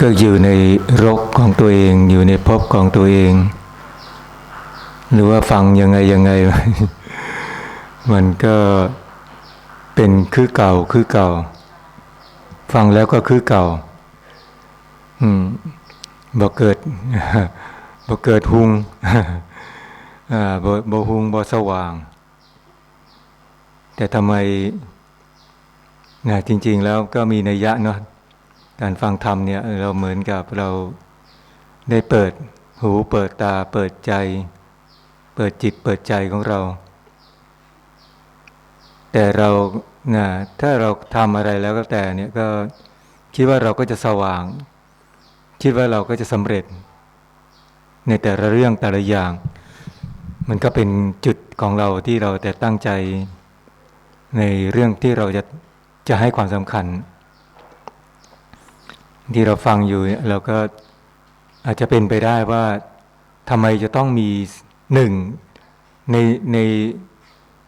ก็อยู่ในรกของตัวเอง อยู่ในภพของตัวเอง หรือว่าฟังยังไงยังไง มันก็เป็นคือเก่าคือเก่า ฟังแล้วก็คือเก่า อืมบ่เกิดบ่เกิดหุงอ่าบ่บ่หุงบ่สว่าง แต่ทำไมนะจริง ๆ แล้วก็มีนัยยะเนาะ การฟังธรรมเนี่ยเราเหมือนกับเราได้เปิดหูเปิดตาเปิดใจ เปิดจิตเปิดใจของเรา แต่เรานะถ้าเราทำอะไรแล้วก็แต่เนี่ยก็คิดว่าเราก็จะสว่าง คิดว่าเราก็จะสำเร็จ ในแต่ละเรื่องแต่ละอย่าง มันก็เป็นจุดของเราที่เราแต่ตั้งใจ ในเรื่องที่เราจะจะให้ความสำคัญ ที่เราฟังอยู่เนี่ยเราก็อาจจะเป็นไปได้ว่าทำไมจะต้องมีหนึ่งในใน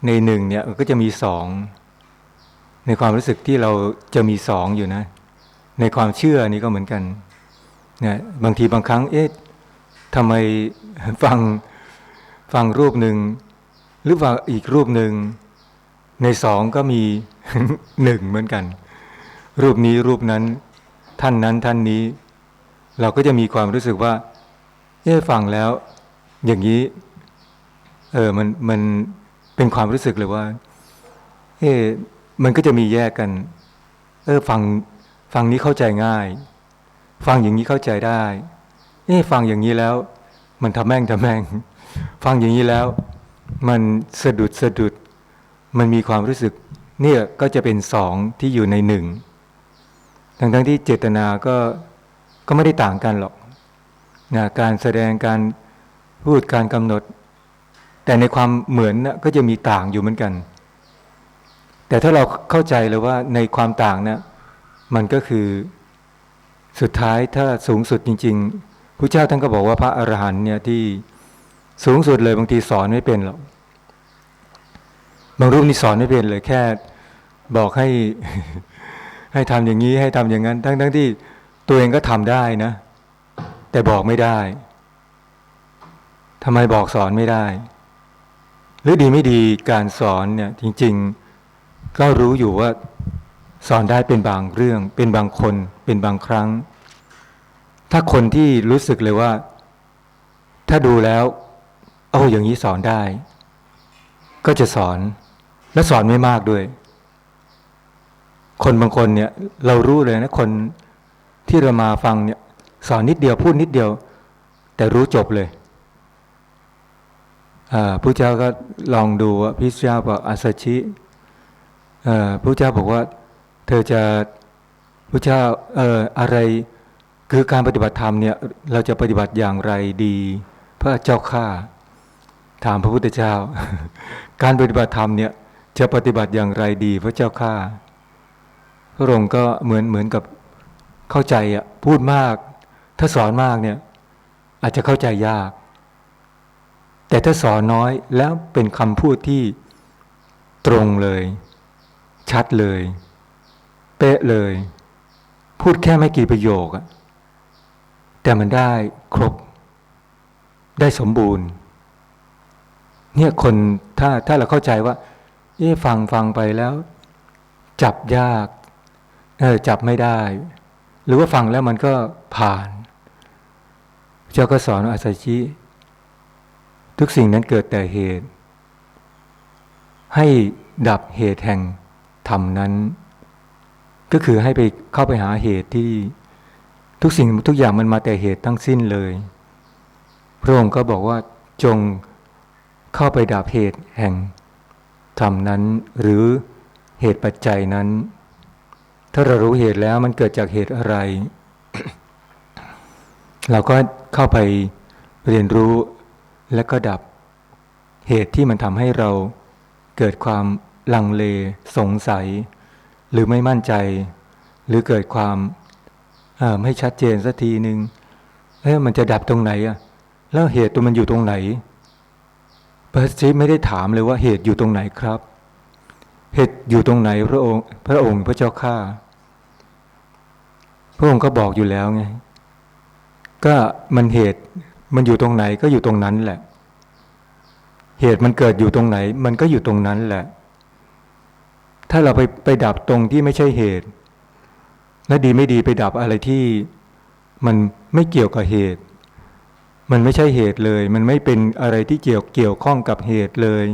ในหนึ่งเนี่ยก็จะมีสองในความรู้สึกที่เราจะมีสองอยู่นะ ในความเชื่อนี่ก็เหมือนกันเนี่ยบางทีบางครั้ง เอ๊ะทำไมฟังฟังรูปหนึ่งหรือว่าอีกรูปหนึ่งในสองก็มีหนึ่งเหมือนกัน รูปนี้รูปนั้น ท่านนั้นท่านนี้ เราก็จะมีความรู้สึกว่าเอ๊ฟังแล้ว อย่างนี้ เออมันมันเป็นความรู้สึกเลยว่า เอ๊มันก็จะมีแยกกัน เออฟังฟังนี้เข้าใจง่าย ฟังอย่างนี้เข้าใจได้ เอ๊ฟังอย่างนี้แล้ว มันทำแม่งทำแม่ง ฟังอย่างนี้แล้ว มันสะดุดสะดุด มันมีความรู้สึก เนี่ยก็จะเป็นสองที่อยู่ในหนึ่ง ทั้งทั้งที่เจตนาก็ก็ไม่ได้ต่างกันหรอกนะการแสดงการพูดการกำหนด แต่ในความเหมือนนะก็จะมีต่างอยู่เหมือนกัน แต่ถ้าเราเข้าใจเลยว่าในความต่างนะมันก็คือสุดท้ายถ้าสูงสุดจริง ๆพระเจ้าท่านก็บอกว่าพระอรหันต์เนี่ยที่สูงสุดเลยบางทีสอนไม่เป็นหรอกบางรูปนี่สอนไม่เป็นเลยแค่บอกให้ ให้ทำอย่างนี้ให้ทำอย่างนั้น ทั้งทั้งที่ตัวเองก็ทำได้นะ แต่บอกไม่ได้ทำไมบอกสอนไม่ได้ หรือดีไม่ดีการสอนเนี่ยจริง ๆ ก็รู้อยู่ว่าสอนได้เป็นบางเรื่อง เป็นบางคนเป็นบางครั้ง ถ้าคนที่รู้สึกเลยว่า ถ้าดูแล้วโอ้อย่างนี้สอนได้ ก็จะสอนและสอนไม่มากด้วย คนบางคนเนี่ยเรารู้เลยนะคนที่เรามาฟังเนี่ยสอนนิดเดียวพูดนิดเดียว แต่รู้จบเลยพระเจ้าก็ลองดูว่าพิเจ้าบอกอาสชิพระเจ้าบอกว่า เธอจะพระเจ้าอออะไรคือการปฏิบัติธรรมเนี่ยเราจะปฏิบัติอย่างไรดีพระเจ้าข้าถามพระพุทธเจ้า การปฏิบัติธรรมเนี่ยจะปฏิบัติอย่างไรดี พระเจ้าข้า ระองค์ก็เหมือนเหมือนกับเข้าใจอะพูดมาก ถ้าสอนมากเนี่ย อาจจะเข้าใจยาก แต่ถ้าสอนน้อยแล้วเป็นคำพูดที่ตรงเลย ชัดเลย เป๊ะเลย พูดแค่ไม่กี่ประโยคอะแต่มันได้ครบ ได้สมบูรณ์ เนี่ยคนถ้าถ้าเราเข้าใจว่าเอ๊ฟังฟังไปแล้ว จับยาก จับไม่ได้ หรือว่าฟังแล้วมันก็ผ่าน เจ้าก็สอนอาศัยชีทุกสิ่งนั้นเกิดแต่เหตุ ให้ดับเหตุแห่งธรรมนั้น ก็คือให้ไปเข้าไปหาเหตุที่ทุกสิ่งทุกอย่างมันมาแต่เหตุทั้งสิ้นเลย พระองค์ก็บอกว่าจงเข้าไปดับเหตุแห่งธรรมนั้น หรือเหตุปัจจัยนั้น ถ้าเรารู้เหตุแล้วมันเกิดจากเหตุอะไร เราก็เข้าไปเรียนรู้และก็ดับเหตุที่มันทำให้เราเกิดความลังเล สงสัย หรือไม่มั่นใจ หรือเกิดความไม่ชัดเจนสักทีหนึ่งเอ้มันจะดับตรงไหนอะ แล้วเหตุตัวมันอยู่ตรงไหนพระชิไม่ได้ถามเลยว่าเหตุอยู่ตรงไหนครับ เหตุอยู่ตรงไหนพระองค์ พระองค์พระเจ้าข้าพระองค์ก็บอกอยู่แล้วไง ก็มันเหตุมันอยู่ตรงไหนก็อยู่ตรงนั้นแหละ เหตุมันเกิดอยู่ตรงไหน มันก็อยู่ตรงนั้นแหละ ถ้าเราไปไปดับตรงที่ไม่ใช่เหตุ และดีไม่ดีไปดับอะไรที่มันไม่เกี่ยวกับเหตุ มันไม่ใช่เหตุเลย มันไม่เป็นอะไรที่เกี่ยวเกี่ยวข้องกับเหตุเลย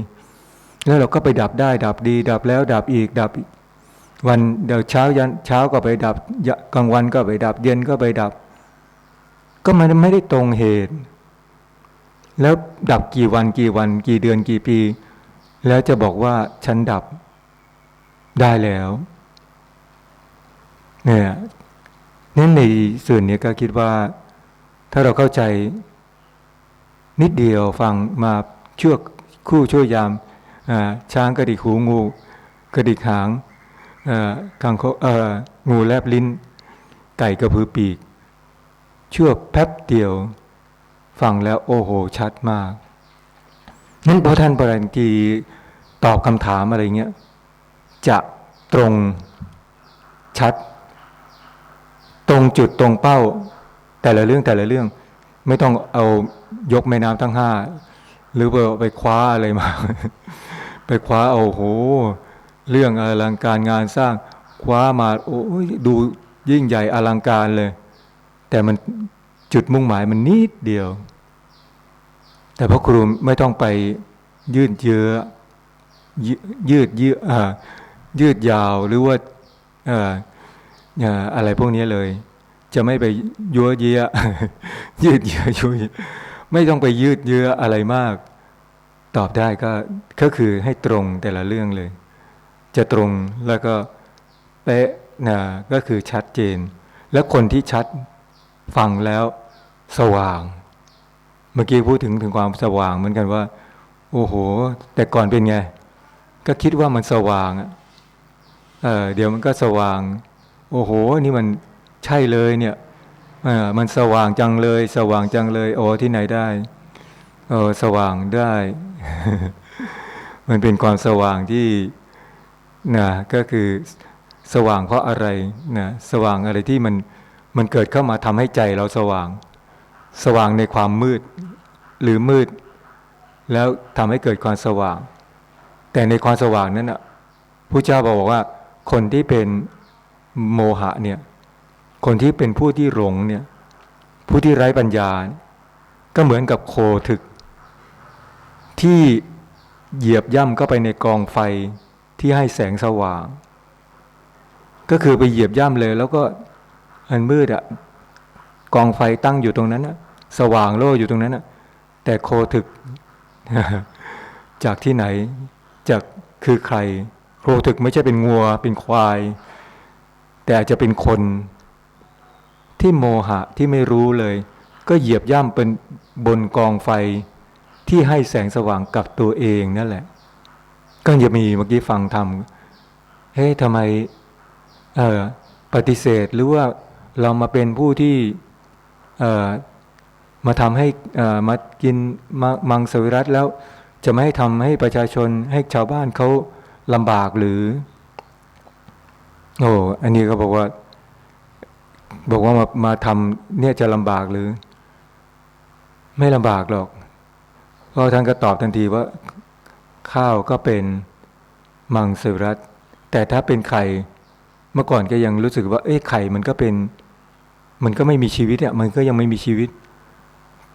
แล้วเราก็ไปดับได้ดับดี ดับแล้วดับอีกดับวันเดี๋ยวเช้ายันเช้าก็ไปดับกลางวันก็ไปดับเย็นก็ไปดับ ก็มันไม่ได้ตรงเหตุ แล้วดับกี่วันกี่วัน กี่เดือนกี่ปี แล้วจะบอกว่าฉันดับได้แล้วเนี่ยนั่นในส่วนนี้ก็คิดว่า ถ้าเราเข้าใจนิดเดียวฟังมาชั่วคู่ชั่วยาม ช้างกระดิกหูงูกระดิกหางอ่ากังงูแลบลิ้น ไก่กระพือปีก ชั่วแป๊บเดียว ฟังแล้วโอ้โห ชัดมาก นั้นพอท่านปรันกีตอบคำถามอะไรเงี้ย จะตรงชัด ตรงจุดตรงเป้า แต่ละเรื่องแต่ละเรื่อง ไม่ต้องเอายกแม่น้ำทั้งห้า หรือไปคว้าอะไรมา ไปคว้าเอาโห เรื่องอลังการงานสร้างคว้ามาโอ้ยดูยิ่งใหญ่อลังการเลย แต่มันจุดมุ่งหมายมันนิดเดียว แต่พระครูไม่ต้องไปยืดเยื้อยืยืดเยื้อยืดยาวหรือว่าอะไรพวกนี้เลย จะไม่ไปยัวเยียยืดเยื้อยุยไม่ต้องไปยืดเยื้ออะไรมาก ตอบได้ก็ก็คือให้ตรงแต่ละเรื่องเลย จะตรงแล้วก็เป๊ะนะก็คือชัดเจน แล้วคนที่ชัดฟังแล้วสว่าง เมื่อกี้พูดถึงถึงความสว่างเหมือนกันว่า โอ้โห แต่ก่อนเป็นไง ก็คิดว่ามันสว่างเออเดี๋ยวมันก็สว่าง โอ้โห นี่มันใช่เลยเนี่ยเออมันสว่างจังเลย สว่างจังเลย โอ้ที่ไหนได้ เออสว่างได้ มันเป็นความสว่างที่นะก็คือสว่างเพราะอะไรนะสว่างอะไรที่มันมันเกิดเข้ามาทำให้ใจเราสว่าง สว่างในความมืดหรือมืด แล้วทำให้เกิดความสว่าง แต่ในความสว่างนั้นอะพระเจ้าบอกว่า คนที่เป็นโมหะเนี่ย คนที่เป็นผู้ที่หลงเนี่ย ผู้ที่ไร้ปัญญา ก็เหมือนกับโคถึก ที่เหยียบย่ำเข้าไปในกองไฟที่ให้แสงสว่าง ก็คือไปเหยียบย่ำเลย แล้วก็อันมืดอะกองไฟตั้งอยู่ตรงนั้นนะสว่างโล่อยู่ตรงนั้นนะแต่โคถึก จากที่ไหน จากคือใคร โคถึกไม่ใช่เป็นงัว เป็นควาย แต่อาจจะเป็นคนที่โมหะที่ไม่รู้เลย ก็เหยียบย่ำเป็นบนกองไฟ ที่ให้แสงสว่างกับตัวเองนั่นแหละ ก็จะมีเมื่อกี้ฟังทำเฮ้ยทำไมปฏิเสธหรือว่าเรามาเป็นผู้ที่มาทำให้มากินมมังสวิรัตแล้ว จะไม่ให้ทำให้ประชาชนให้ชาวบ้านเขาลำบากหรือ โอ้อันนี้ก็บอกว่า บอกว่ามามาทำเนี่ยจะลำบากหรือ ไม่ลำบากหรอก เพราะท่านก็ตอบทันทีว่า ข้าวก็เป็นมังสวิรัตแต่ถ้าเป็นไข่เมื่อก่อนก็ยังรู้สึกว่า เอ้ไข่มันก็เป็น มันก็ไม่มีชีวิตอะมันก็ยังไม่มีชีวิต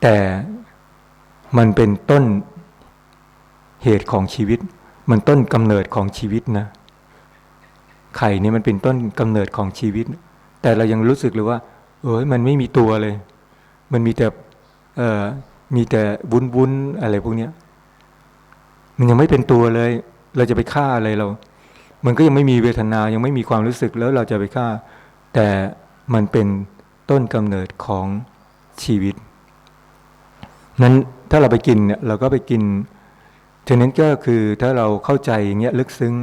แต่มันเป็นต้นเหตุของชีวิต มันต้นกำเนิดของชีวิตนะ ไข่เนี่ยมันเป็นต้นกำเนิดของชีวิต แต่เรายังรู้สึกเลยว่า เอ้ยมันไม่มีตัวเลย มันมีแต่เอ่อ มีแต่วุ้นวุ้นอะไรพวกเนี้ย มันยังไม่เป็นตัวเลย เราจะไปฆ่าอะไรเรา มันก็ยังไม่มีเวทนายังไม่มีความรู้สึกแล้วเราจะไปฆ่า แต่มันเป็นต้นกำเนิดของชีวิต นั้นถ้าเราไปกินเนี่ยเราก็ไปกินฉะนั้นก็คือถ้าเราเข้าใจอย่างเงี้ยลึกซึ้ง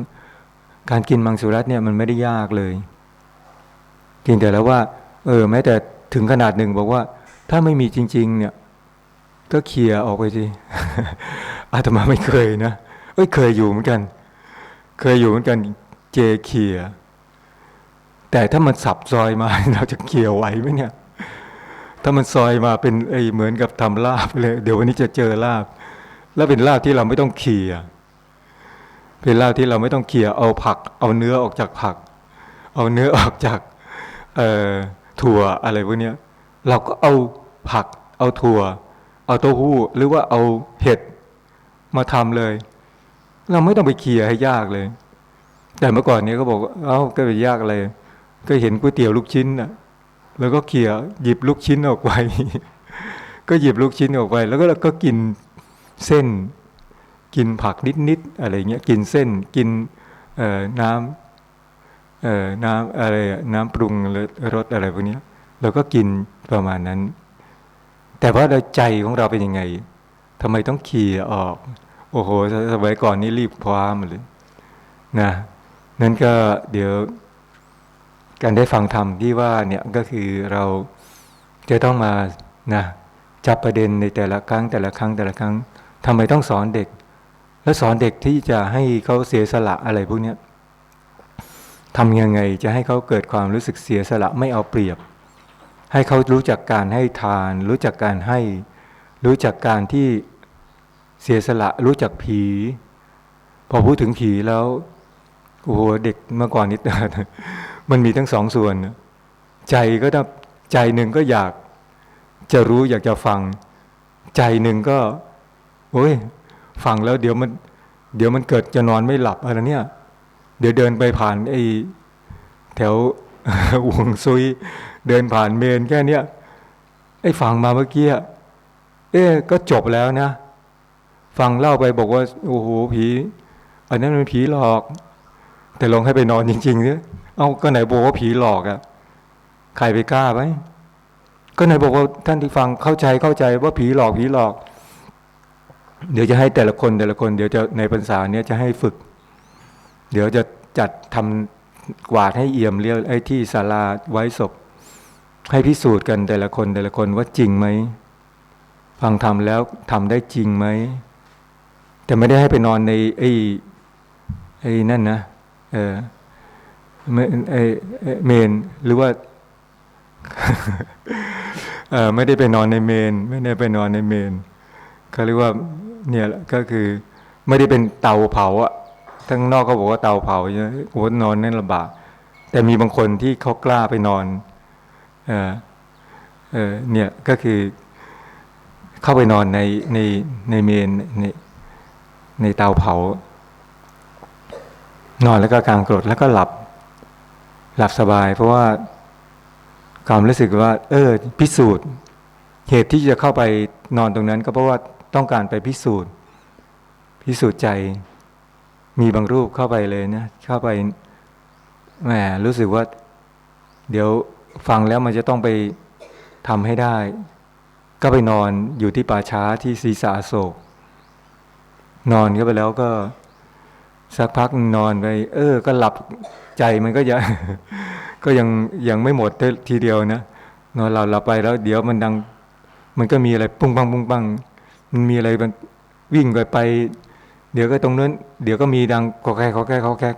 การกินมังสวิรัตเนี่ยมันไม่ได้ยากเลยเพียงแต่แล้วว่า เออ แม้แต่ถึงขนาดหนึ่งบอกว่า ถ้าไม่มีจริง ๆ เนี่ย ก็เคลียร์ออกไปสิอาตมาไม่เคยนะเอ้ยเคยอยู่เหมือนกัน เคยอยู่เหมือนกันเจเคลียร์แต่ถ้ามันสับซอยมาเราจะเกี่ยไหวไหมเนี่ยถ้ามันซอยมาเป็นไอ้เหมือนกับทำลาบเลย เดี๋ยววันนี้จะเจอลาบ แล้วเป็นลาบที่เราไม่ต้องเขี่ยเป็นลาบที่เราไม่ต้องเขี่ยเอาผัก เอาเนื้อออกจากผัก เอาเนื้อออกจากเอ่อถั่วอะไรพวกเนี้ยเราก็เอาผัก เอาถั่ว เอาเต้าหู้หรือว่าเอาเห็ดมาทำเลย เราไม่ต้องไปเขี่ยให้ยากเลย แต่เมื่อก่อนเนี้ก็บอกว่าเอ้าก็ไปยากอะไรก็เห็นก๋วยเตี๋ยวลูกชิ้นน่ะ แล้วก็เขี่ยหยิบลูกชิ้นออกไป ก็หยิบลูกชิ้นออกไป แล้วก็ก็กินเส้น กินผักนิดๆอะไรเงี้ย กินเส้น กินเอ่อน้ำเอ่อน้ำอะไรน้ำปรุงรสอะไรพวกนี้เราก็กินประมาณนั้น แต่ว่าเราใจของเราเป็นยังไงทำไมต้องขี่ออก โอ้โหสมัยก่อนนี่รีบคว้ามาเลยนะนั่นก็เดี๋ยว การได้ฟังธรรมที่ว่าเนี่ยก็คือเราจะต้องมานะจับประเด็นในแต่ละครั้ง แต่ละครั้งแต่ละครั้งทำไมต้องสอนเด็ก แล้วสอนเด็กที่จะให้เขาเสียสละอะไรพวกเนี้ยทำยังไงจะให้เขาเกิดความรู้สึกเสียสละไม่เอาเปรียบ ให้เขารู้จักการให้ทาน รู้จักการให้ รู้จักการที่เสียสละรู้จักผี พอพูดถึงผีแล้วโอ้โหเด็กเมื่อก่อนนิดมันมีทั้งสองส่วน ใจก็ต้องใจหนึ่งก็อยากจะรู้อยากจะฟัง ใจหนึ่งก็โอ้ยฟังแล้วเดี๋ยวมัน เดี๋ยวมันเกิดจะนอนไม่หลับอะไรเนี่ย เดี๋ยวเดินไปผ่านไอ้แถววงซุยเดินผ่านเมนแค่เนี้ยไอ้ฟังมาเมื่อกี้เอ๊ก็จบแล้วนะ ฟังเล่าไปบอกว่าโอ้โหผี อันนั้นมันผีหลอก แต่ลองให้ไปนอนจริงๆเนี่ยเอาก็ไหนบอกว่าผีหลอกอะ่ะใครไปกล้าไหมก็ไหนบอกว่าท่านที่ฟังเข้าใจเข้าใจว่าผีหลอกผีหลอก เดี๋ยวจะให้แต่ละคนแต่ละคนเดี๋ยวจะในพรรษาเนี้ยจะให้ฝึก เดี๋ยวจะจัดทำกวาดให้เอี่ยมเรียกไอ้ที่ศาลาไว้ศพ ให้พิสูจน์กันแต่ละคนแต่ละคนว่าจริงไหม ฟังทำแล้วทำได้จริงไหม แต่ไม่ได้ให้ไปนอนในไอ้ไอ้นั่นนะเออไม่ไอเมนหรือว่าเออไม่ได้ไปนอนในเมน ไม่ได้ไปนอนในเมนเขาเรียกว่าเนี่ยแหละก็คือ ไม่ได้เป็นเตาเผาอะทั้งนอกเขาบอกว่าเตาเผาใช่ไหมโอ้นอนนั่นลำบากแต่มีบางคนที่เขากล้าไปนอน เออเนี่ยก็คือเข้าไปนอนในในในเมนในในเตาเผา นอนแล้วก็กางกรดแล้วก็หลับ หลับสบาย เพราะว่าความรู้สึกว่า เออ พิสูจน์ เหตุที่จะเข้าไปนอนตรงนั้น ก็เพราะว่าต้องการไปพิสูจน์ พิสูจน์ใจ มีบางรูปเข้าไปเลยนะ เข้าไปแหมรู้สึกว่า เดี๋ยว ฟังแล้วมันจะต้องไปทำให้ได้ ก็ไปนอนอยู่ที่ป่าช้าที่ศีสาโศก นอนก็ไปแล้วก็ สักพักนอนไป เออ ก็หลับใจมันก็ยังก็ยังยังไม่หมดทีเดียวนะนอนเราหลับไปแล้ว เดี๋ยวมันดัง มันก็มีอะไรปุ้งปังปุ้งปังมันมีอะไรมันวิ่งไปไป เดี๋ยวก็ตรงนั้น เดี๋ยวก็มีดังขอแค่ขอแค่ขอแค่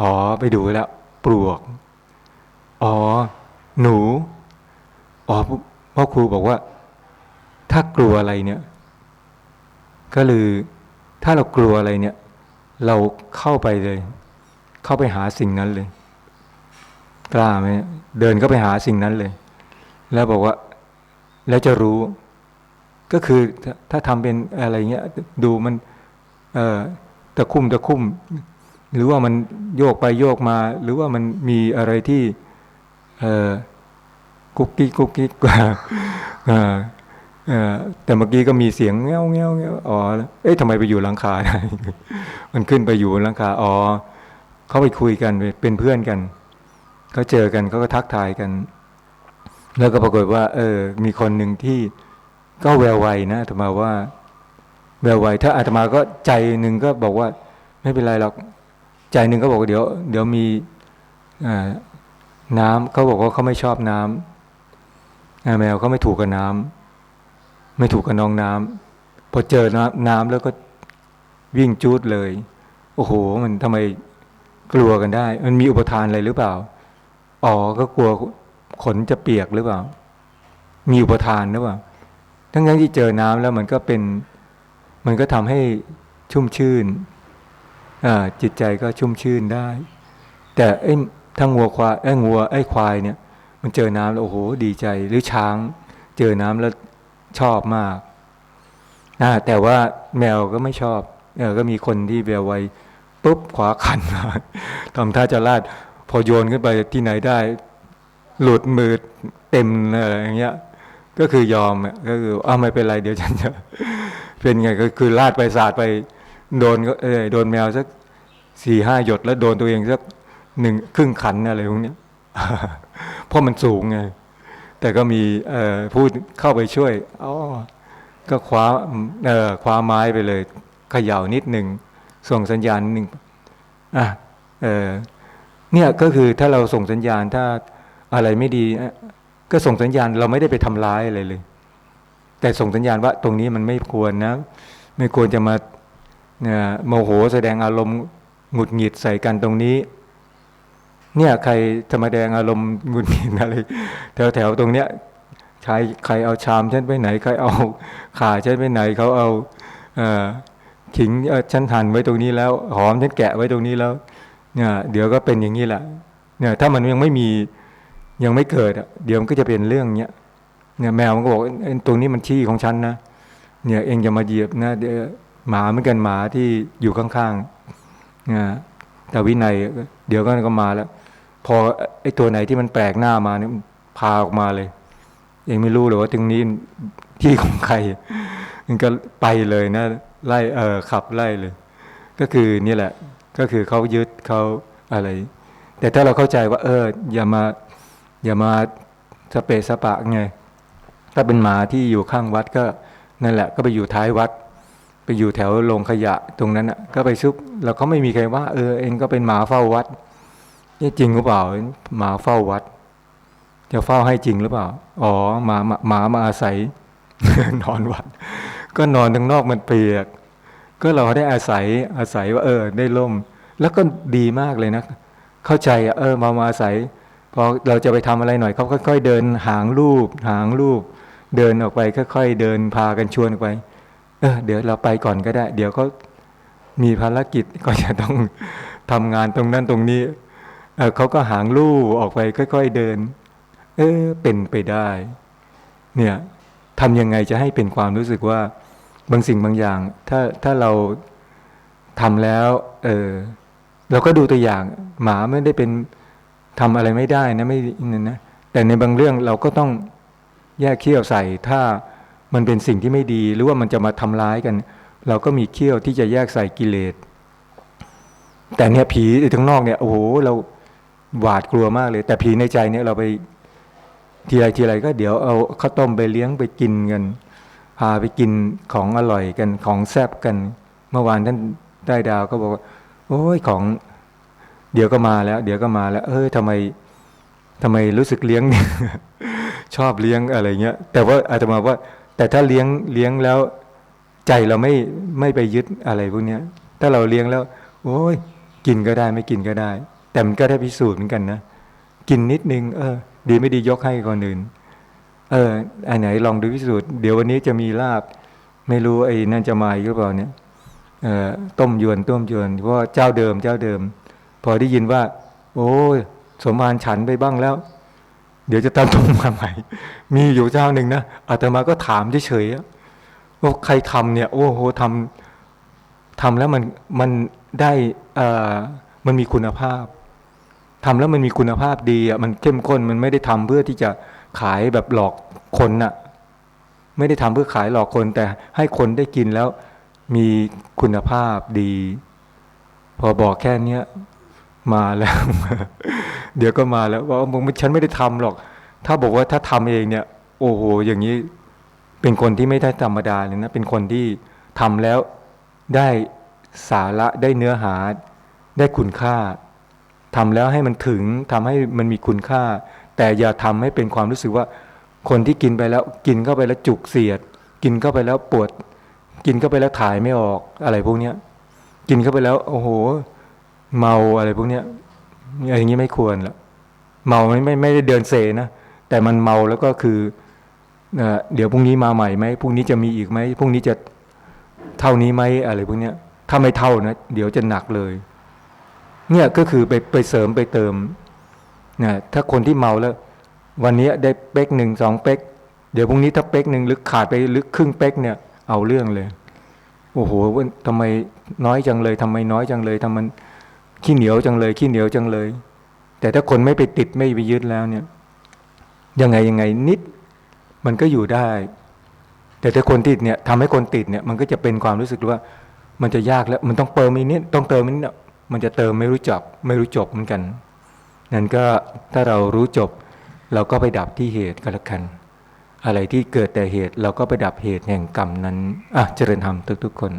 อ๋อไปดูแล้วปลวก อ๋อ หนู อ๋อพ่อครูบอกว่า ถ้ากลัวอะไรเนี่ย ก็คือถ้าเรากลัวอะไรเนี่ย เราเข้าไปเลย เข้าไปหาสิ่งนั้นเลย กล้าไหมเดินเข้าไปหาสิ่งนั้นเลย แล้วบอกว่า แล้วจะรู้ ก็คือถ้าทำเป็นอะไรเงี้ย ดูมัน เอ่อตะคุ่มตะคุ่ม หรือว่ามันโยกไปโยกมา หรือว่ามันมีอะไรที่ เออกุ๊กกิ๊กกุ๊กกิ๊กกว่าแต่เมื่อกี้ก็มีเสียงเงี้ยวเงี้ยวเงี้ยวอ๋อเอ๊ะทำไมไปอยู่หลังคาได้มันขึ้นไปอยู่บนหลังคาอ๋อเขาไปคุยกันเป็นเพื่อนกันเขาเจอกันเขาก็ทักทายกัน แล้วก็ปรากฏว่า เออ มีคนหนึ่งที่ก็แววไวนะอาตมาว่า แววไวถ้าอาตมาก็ใจหนึ่งก็บอกว่า ไม่เป็นไรหรอกใจหนึ่งก็บอกว่าเดี๋ยว เดี๋ยวมี น้ำเขาบอกว่าเขาไม่ชอบน้ำแมวเขาไม่ถูกกับน้ำไม่ถูกกับน้องน้ำพอเจอน้ำน้ำแล้วก็วิ่งจูดเลย โอ้โห มันทำไมกลัวกันได้ มันมีอุปทานอะไรหรือเปล่า อ๋อ ก็กลัวขนจะเปียกหรือเปล่า มีอุปทานหรือเปล่า ทั้งนั้นที่เจอน้ำแล้วมันก็เป็น มันก็ทำให้ชุ่มชื่นอ่าจิตใจก็ชุ่มชื่นได้ แต่ไอ้ ทั้งวัวควายไอ้งัวไอ้ควายเนี่ย มันเจอน้ำแล้วโอ้โหดีใจ หรือช้าง เจอน้ำแล้วชอบมากอ่าแต่ว่าแมวก็ไม่ชอบเออก็มีคนที่แววไวปุ๊บขวาขันมาทำท่าจะลาดพอโยนขึ้นไปที่ไหนได้ หลุดมือเต็มอะไรอย่างเงี้ย ก็คือยอมก็คืออ้าวไม่เป็นไรเดี๋ยวฉันจะเป็นไงก็คือลาดไปสาดไป โดนก็เออโดนแมวสักสี่ห้าหยดแล้วโดนตัวเองสัก หนึ่งครึ่งขันอะไรพวกนี้เพราะมันสูงไงแต่ก็มีเอ่อพูดเข้าไปช่วยอ๋อก็คว้าคว้าไม้ไปเลยเขย่านิดหนึ่งส่งสัญญาณหนึ่งอะเออเนี่ยก็คือถ้าเราส่งสัญญาณถ้าอะไรไม่ดี ก็ส่งสัญญาณเราไม่ได้ไปทำร้ายอะไรเลย แต่ส่งสัญญาณว่าตรงนี้มันไม่ควรนะ ไม่ควรจะมาเนี่ยโมโหแสดงอารมณ์หงุดหงิดใส่กันตรงนี้ เนี่ยใครจะมาแดงอารมณ์งุดหงิดอะไรแถวแถวๆตรงเนี้ยใครใครเอาชามฉันไปไหนใครเอาขาฉันไปไหนเขาเอาอขิงฉันหั่นไว้ตรงนี้แล้ว หอมฉันแกะไว้ตรงนี้แล้วเนี่ยเดี๋ยวก็เป็นอย่างนี้แหละเนี่ยถ้ามันยังไม่มียังไม่เกิดอะเดี๋ยวมันก็จะเป็นเรื่องเนี้ยเนี่ยแมวมันก็บอกเอ้ยตรงนี้มันที่ของฉันนะเนี่ยเองจะมาเหยียบนะเดี๋ยวหมาเหมือนกันหมาที่อยู่ข้างๆเนี่ยแต่วินัยเดี๋ยวก็ก็มาแล้ว พอไอ้ตัวไหนที่มันแปลกหน้ามาเนี่ยพาออกมาเลย เองไม่รู้เลยว่าตรงนี้ที่ของใครมันก็ไปเลยนะไล่เออขับไล่เลย ก็คือนี่แหละ ก็คือเขายึดเขาอะไร แต่ถ้าเราเข้าใจว่า เออ อย่ามา อย่ามาสเปสปะไง ถ้าเป็นหมาที่อยู่ข้างวัดก็นั่นแหละ ก็ไปอยู่ท้ายวัด ไปอยู่แถวโรงขยะตรงนั้นอะ ก็ไปซุกเราไม่มีใครว่า เออ เองก็เป็นหมาเฝ้าวัด นี่จริงหรือเปล่าหมาเฝ้าวัด จะเฝ้าให้จริงหรือเปล่า อ๋อหมาหมามาอาศัย นอนวัด ก็นอนทางนอกมันเปียก ก็เราได้อาศัยอาศัยว่า เออ ได้ล่ม แล้วก็ดีมากเลยนะ เข้าใจเออมามาอาศัยพอเราจะไปทำอะไรหน่อยเขาค่อยๆเดินหางรูป หางรูป เดินออกไปค่อยๆเดินพากันชวนออกไป เออเดี๋ยวเราไปก่อนก็ได้ เดี๋ยวเขามีภารกิจก็จะต้องทำงานตรงนั้นตรงนี้ เออเขาก็หางลู่ออกไปค่อย ๆเดิน เออเป็นไปได้ เนี่ยทำยังไงจะให้เป็นความรู้สึกว่า บางสิ่งบางอย่าง ถ้าถ้าเราทำแล้ว เออเราก็ดูตัวอย่าง หมาไม่ได้เป็นทำอะไรไม่ได้นะไม่นั่นนะแต่ในบางเรื่องเราก็ต้องแยกเขี้ยวใส่ ถ้ามันเป็นสิ่งที่ไม่ดี หรือว่ามันจะมาทำร้ายกัน เราก็มีเขี้ยวที่จะแยกใส่กิเลสแต่เนี่ยผีทั้งนอกเนี่ยโอ้โหเรา หวาดกลัวมากเลย แต่ผีในใจเนี่ยเราไปทีไรทีไรก็เดี๋ยวเอาข้าวต้มไปเลี้ยงไปกินกันพาไปกินของอร่อยกันของแซ่บกัน เมื่อวานท่านได้ดาวก็บอกว่าโอ้ยของเดี๋ยวก็มาแล้ว เดี๋ยวก็มาแล้ว เออทำไมทำไมรู้สึกเลี้ยงเนี่ยชอบเลี้ยงอะไรเงี้ย แต่ว่าอาตมาว่า แต่ถ้าเลี้ยงเลี้ยงแล้ว ใจเราไม่ไม่ไปยึดอะไรพวกเนี้ย ถ้าเราเลี้ยงแล้ว โอ้ยกินก็ได้ไม่กินก็ได้ แต่มันก็ได้พิสูจน์เหมือนกันนะกินนิดนึง เออ ดีไม่ดียกให้คนอื่น เอออันไหนลองดูพิสูจน์เดี๋ยววันนี้จะมีลาบ ไม่รู้ไอ้นั่นจะมาหรือเปล่าเนี่ยเออต้มยวนต้มยวนเพราะเจ้าเดิมเจ้าเดิม พอได้ยินว่า โอ้สมารฉันไปบ้างแล้ว เดี๋ยวจะตามต้มมาใหม่ มีอยู่เจ้าหนึ่งนะอาตมาก็ถามเฉยๆว่าใครทำเนี่ย โอ้โหทำทำแล้วมันมันได้เอ่อมันมีคุณภาพ ทำแล้วมันมีคุณภาพดีอะมันเข้มข้นมันไม่ได้ทำเพื่อที่จะขายแบบหลอกคนน่ะ ไม่ได้ทำเพื่อขายหลอกคน แต่ให้คนได้กินแล้วมีคุณภาพดี พอบอกแค่เนี้ยมาแล้ว เดี๋ยวก็มาแล้วว่ามึงฉันไม่ได้ทำหรอก ถ้าบอกว่าถ้าทำเองเนี่ย โอ้โหอย่างนี้เป็นคนที่ไม่ได้ธรรมดาเลยนะ เป็นคนที่ทำแล้วได้สาระได้เนื้อหาได้คุณค่า ทำแล้วให้มันถึงทำให้มันมีคุณค่า แต่อย่าทำให้เป็นความรู้สึกว่า คนที่กินไปแล้วกินเข้าไปแล้วจุกเสียด กินเข้าไปแล้วปวด กินเข้าไปแล้วถ่ายไม่ออกอะไรพวกเนี้ยกินเข้าไปแล้ว โอ้โห เมาอะไรพวกเนี้ยอย่างนี้ไม่ควรละเมาไม่ไม่ไม่ได้เดินเซนะแต่มันเมาแล้วก็คือเอ่อเดี๋ยวพรุ่งนี้มาใหม่ไหมพรุ่งนี้จะมีอีกไหมพรุ่งนี้จะเท่านี้ไหมอะไรพวกเนี้ยถ้าไม่เท่านะ เดี๋ยวจะหนักเลย เนี่ยก็คือไปไปเสริมไปเติมนะถ้าคนที่เมาแล้ว วันนี้ได้เป๊กหนึ่งสองเป๊ก เดี๋ยวพรุ่งนี้ถ้าเป๊กหนึ่งหรือขาดไปหรือครึ่งเป๊กเนี่ย เอาเรื่องเลย โอ้โหทำไมน้อยจังเลยทำไมน้อยจังเลยทำมันขี้เหนียวจังเลยขี้เหนียวจังเลย แต่ถ้าคนไม่ไปติดไม่ไปยึดแล้วเนี่ย ยังไงยังไงนิด มันก็อยู่ได้ แต่ถ้าคนติดเนี่ยทำให้คนติดเนี่ย มันก็จะเป็นความรู้สึกว่า มันจะยากแล้ว มันต้องเติมอีกนิดต้องเติมอีกนิด มันจะเติมไม่รู้จักไม่รู้จบเหมือนกัน นั่นก็ถ้าเรารู้จบ เราก็ไปดับที่เหตุก็แล้วกัน อะไรที่เกิดแต่เหตุเราก็ไปดับเหตุแห่งกรรมนั้นอะเจริญธรรมทุกๆคน